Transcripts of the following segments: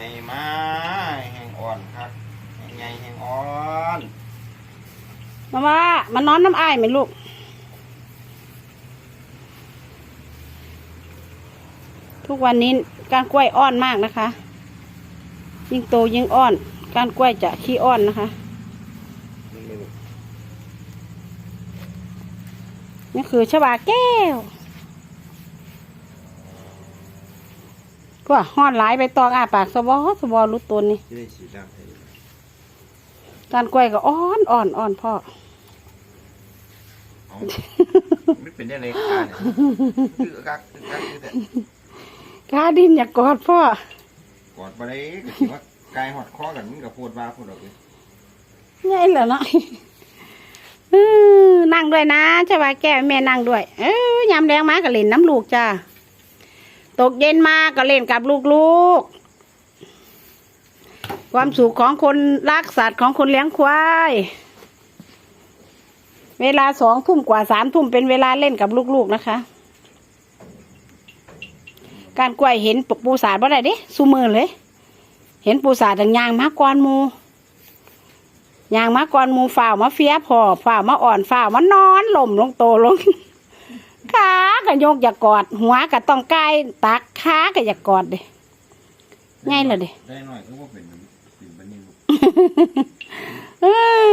ญ่มาแห้งอ่อนครับแห้งใหญ่แห้งอ่อนมาว่ามันนอนน้ำอ้ายไหมลูกทุกวันนี้ก้านกล้วยอ้อนมากนะคะ ยิ่งโตยิ่งอ้อนก้านกล้วยจะขี้อ้อนนะคะนี่ไม่รู้นี่คือชบาแก้ว ก็ห้อนหลายไปตองอาปากสบอสบอรุดตัวนี้ที่ได้สีดำให้ก้านกล้วยก็อ้อนอ่อนอ่อนพ่อ เอาไม่เป็นได้เลยค่ะเนี่ยคือกักคือกักคือแต่กาดินอยากกอดพ่อ กอดไปได้ก็ถือว่ากายหอดคอกันมันกับพูดว่าพูดออกเลยไงเหรอเนาะเออนั่งด้วยนะชบาแก้วแม่นั่งด้วย เออยามแรงมาก็เล่นน้ำลูกจ้า ตกเย็นมาก็เล่นกับลูกๆ ความสุขของคนรักสัตว์ของคนเลี้ยงควาย เวลาสองทุ่มกว่าสามทุ่มเป็นเวลาเล่นกับลูกๆนะคะ การกล้วยเห็นปูสาดบ่ได้เด้สูมือเลย เห็นปูสาดต่างยางมากกอนมูยางมากกอนมูฝ่าวมาเฟียพอฝ่าวมาอ่อนฝ่าวมานอนหล่มลงโตลง ขาก็โยกอยากอด หัวก็ต้องใกล้ตักขาก็อยากอดเด้ไงล่ะดิ ได้หน่อยก็ว่าเป็นเป็นบันนี้ลูกเอ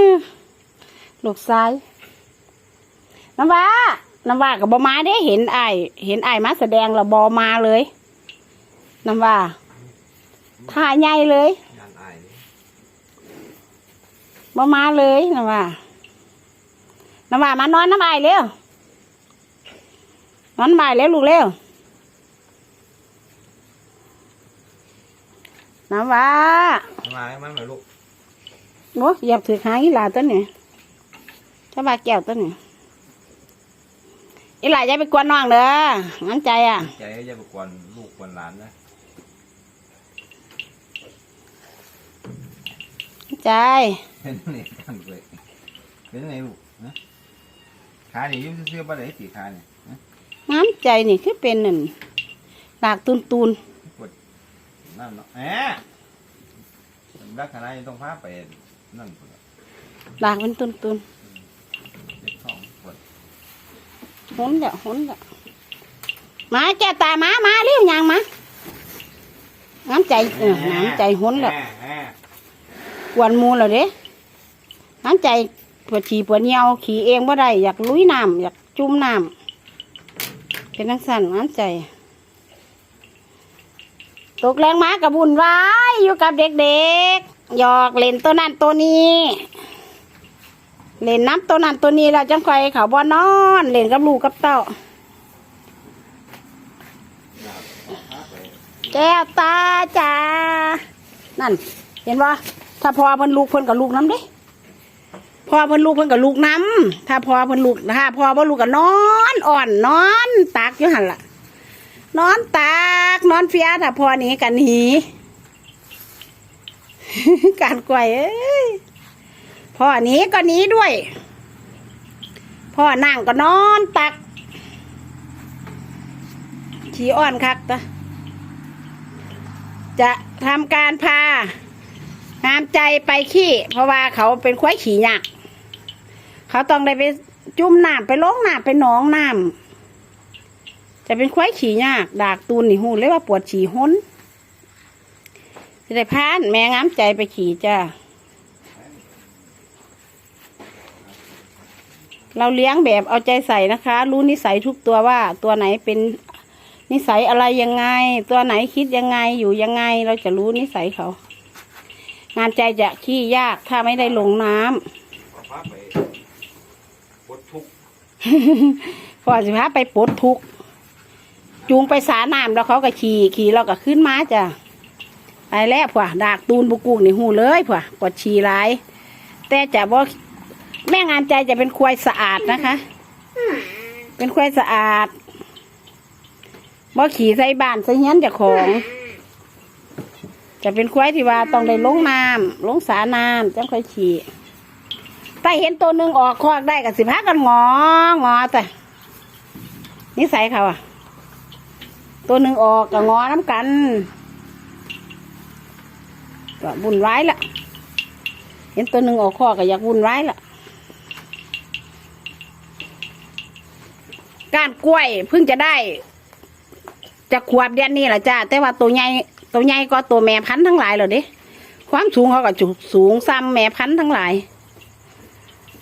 อลูกซ้ายน้ำว่าน้ำว่ากับบอมาได้เห็นไอายเห็นไอายมาแสดงและบอมาเลยน้ำว่าท่าใหญ่เลยงานอายเลยบอมาเลยน้ำว่าน้ำว่ามานอนน้ำไอายเร็ว นอนน้ำไอายเร็วลูกเร็วน้ำว่ามาให้มันหน่อยลูกโอ้เหยียบถือหางอีหลาตัวนี้ถ้าบาแก้วตัวนี้อีหลาอย่าไปกวนน้องเด้องั้นใจอะ ใจก็จะไปกวนลูกกวนหลานนะใจ เป็นนี่กันเลยเป็นไงลูกนะขานี่ยิ้มเสื้อๆบ่ได้สีขานี่นะ งั้นใจนี่คือเป็นหนึ่งหลากตุนตุนนั่นเนาะแหมลักษณะนี้ต้องพาไปนั่นพุ่นล่ะหลากเป็นตุนตุนเจ็บท้องปวดหุนเด้อหุนเด้อมาแก้วตามามาเร็วยังมางั้นใจเอองั้นใจหุนแล้วแหมแหมกวนหมูแล้วเด้งั้นใจปวดฉี่ปวดเหี่ยวขี่เองบ่ได้อยากลุยน้ำอยากจุ่มน้ำ เป็นนักสั่นงั้นใจ ตกแรงมากับบุญไว้อยู่กับเด็กๆหยอกเล่นตัวนั้นตัวนี้เล่นน้ำตัวนั้นตัวนี้เราจังคอยเขาบ่นอนเล่นกับลูกกับเต้าแก้วตาจ้านั่น เห็นว่าถ้าพอเพิ่นลูกเพิ่นกับลูกน้ำด้ พอเพิ่นลูกเพิ่นกับลูกน้ำถ้าพอเพิ่นลูกถ้าพอเพิ่นลูกกับนอนอ่อนนอนตักอยู่หันล่ะนอนตักนอนเฟียถ้าพอนี้กันหนีการกล้วยเอ้ยพ่อนี้ก็นี้ด้วย พ่อนั่งก็นอนตักขี้อ้อนคักตะจะทำการพางามใจไปขี้ เพราะว่าเขาเป็นควายขี่ยาก เขาต้องได้ไปจุ่มน้ำไปลงน้ำไปหนองน้ำจะเป็นควายขี่ยาก ดากตูนนี่หูเลยว่าปวดฉี่ห้นจะได้พานแม่งามใจไปขี่จ้าเราเลี้ยงแบบเอาใจใส่นะคะ รู้นิสัยทุกตัวว่าตัวไหนเป็นนิสัยอะไรยังไง ตัวไหนคิดยังไงอยู่ยังไง เราจะรู้นิสัยเขา งานใจจะขี้ยากถ้าไม่ได้ลงน้ำ พาไปปวดทุกข์ พอสิพาไปปลดทุกจูงไปสาน้ำแล้วเขาก็ขี่ขี่เราก็ขึ้นมาจ้ะไปแล้วผัวดากตูนบุกุกนี่หูเลยผัวปวดฉี่หลายแต่จะบ่แม่งานใจจะเป็นควายสะอาดนะคะ เป็นควายสะอาดบ่ขี่ใส่บ้านใส่เฮียนจ้าของ จะเป็นควายที่ว่าต้องได้ลงน้ำลงสาน้ำจังค่อยขี่ ถ้เห็นตัวหนึ่งออกคอกได้กับสิบห้ากันงองอแต่นิสัยเขาอะตัวหนึ่งออกกับงอน้ำกันก็วุ่นวายละเห็นตัวหนึ่งออกข้อก็อยากวุ่นวายละก้านกล้วยเพิ่งจะได้ จะขวบเดือนนี้แหละจ้าแต่ว่าตัวใหญ่ตัวใหญ่ก็ตัวแม่พันธุ์ทั้งหลายเลยเด้ความสูงเขาก็จุสูงซ้ำแม่พันธุ์ทั้งหลาย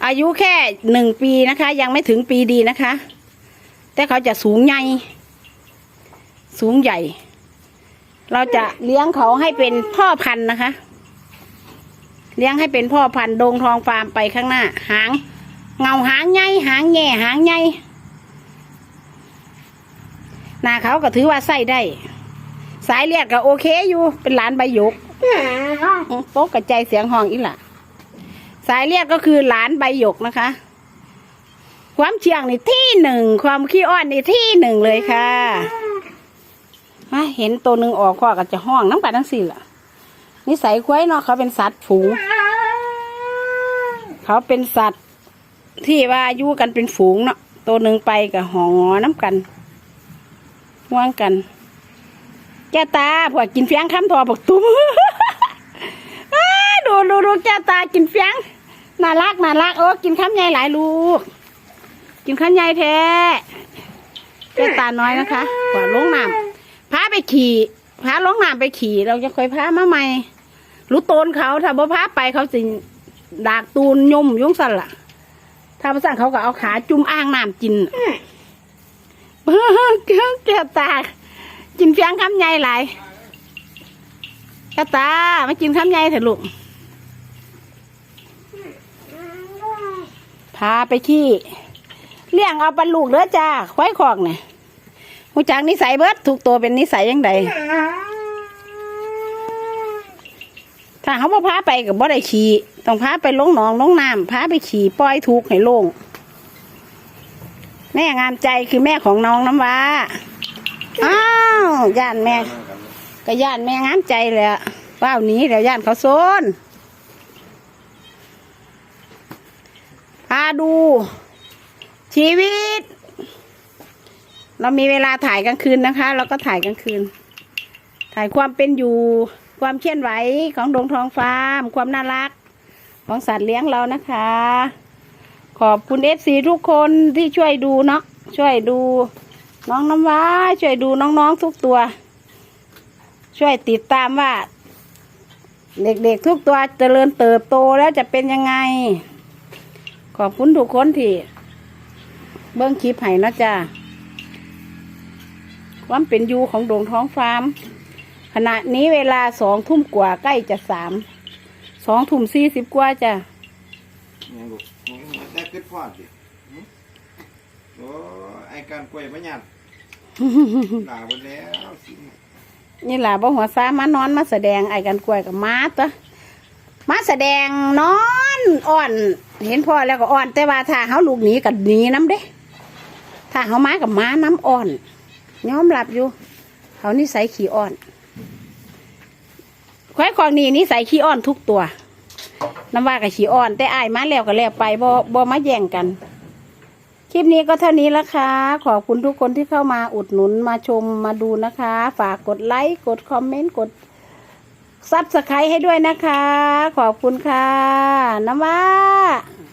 อายุแค่หนึ่งปีนะคะ ยังไม่ถึงปีดีนะคะ แต่เขาจะสูงใหญ่สูงใหญ่ เราจะเลี้ยงเขาให้เป็นพ่อพันธุ์นะคะ เลี้ยงให้เป็นพ่อพันธุ์ดงทองฟาร์มไปข้างหน้า หาง เงาหางใหญ่หางแง่หางใหญ่หน้าเขาก็ถือว่าใส่ได้ สายเลือดก็โอเคอยู่เป็นหลานใบหยกโป๊กกระจายเสียงห้องอีหล่ะ สายเลือดก็คือหลานใบหยกนะคะ ความเชียงนี่ที่หนึ่งความขี้อ้อนนี่ที่หนึ่งเลยค่ะเห็นตัวหนึ่งออกข้อก็จะห้องน้ำกันทั้งสี่ล่ะนิสัยควายเนาะเขาเป็นสัตว์ฝูง เขาเป็นสัตว์ที่ว่าอยู่กันเป็นฝูงเนาะตัวหนึ่งไปกับหองอน้ำกันห่วงกัน แก้ตาพวกกินเฟียงคำทอบอกตุ้มดูดูดูแก้ตากินเฟียง น่ารักน่ารักโอ้กินข้ามใหญ่หลายลูก กินข้ามใหญ่แท้แก้วตาน้อยนะคะกว่าลงน้ำพาไปขี่พาลงน้ำไปขี่ เราจะค่อยพามาใหม่รู้ตนเขาถ้าบ่พาไปเขาสิดากตูนยุ่มยุ่งสั่นล่ะ ถ้าภาษาเขาก็เอาขาจุ่มอ่างน้ำกินเแก้วตากินเฟียงคำใหญ่หลายแก้วตามากินคำใหญ่เถอะลูก พาไปขี้เลี้ยงเอาปลาลูกเด้อจ้าควายคอกเนี่ยหูจักนิสัยเบิดถูกตัวเป็นนิสัยยังไงถ้าเขาบ่พาไปกับบ่ได้ขี่ต้องพาไปลงหนองลงน้ำพาไปขี่ปล่อยถูกให้โล่งแม่งามใจคือแม่ของน้องน้ำว้าอ้าวย่านแม่ ก็ย่านแม่งามใจเลยอะว้าวนี้เดี๋ยวย่านเขาโซนาดู ชีวิต เรามีเวลาถ่ายกลางคืนนะคะ เราก็ถ่ายกลางคืน ถ่ายความเป็นอยู่ ความเคลื่อนไหวของดงทองฟาร์ม ความน่ารัก ของสัตว์เลี้ยงเรานะคะ ขอบคุณเอฟซีทุกคนที่ช่วยดูเนาะช่วยดูน้องน้ำว้า ช่วยดูน้องๆทุกตัว ช่วยติดตามว่า เด็กๆทุกตัวเจริญเติบโตแล้วจะเป็นยังไง ขอบคุณทุกคนที่ เบิ้งคลิปให้นะจ้าความเป็นอยู่ของโด่งท้องฟาร์มขณะนี้เวลาสองทุ่มกว่าใกล้จะสามสองทุ่มสี่สิบกว่าจ้ะยังลูกยังได้ขึ้นพอดดิหึโอ้ไอ้การกล้วยพะยัดหลาหมดแล้วสินี่แหละบ่หัวฟ้ามานอนมาแสดงไอ้กันกล้วยกับม้าตัวมาแสดงนอนอ่อน เห็นพ่อแล้วก็อ่อน แต่ว่าถ้าเขาลูกหนีกับหนีน้ำเด้ ถ้าเขามากับม้าน้ำอ่อนยอมรับอยู่เขานิสัยขี้อ่อนควายของนี่นิสัยขี้อ่อนทุกตัวน้ำว่ากับขี้อ่อน แต่อายมาแล้วก็แล้วไปบ่บ่มาแย่งกัน คลิปนี้ก็เท่านี้ละค่ะขอบคุณทุกคนที่เข้ามาอุดหนุนมาชมมาดูนะคะ ฝากกดไลค์กดคอมเมนต์กด ซับสไครต์ให้ด้วยนะคะ ขอบคุณค่ะน้ำว่า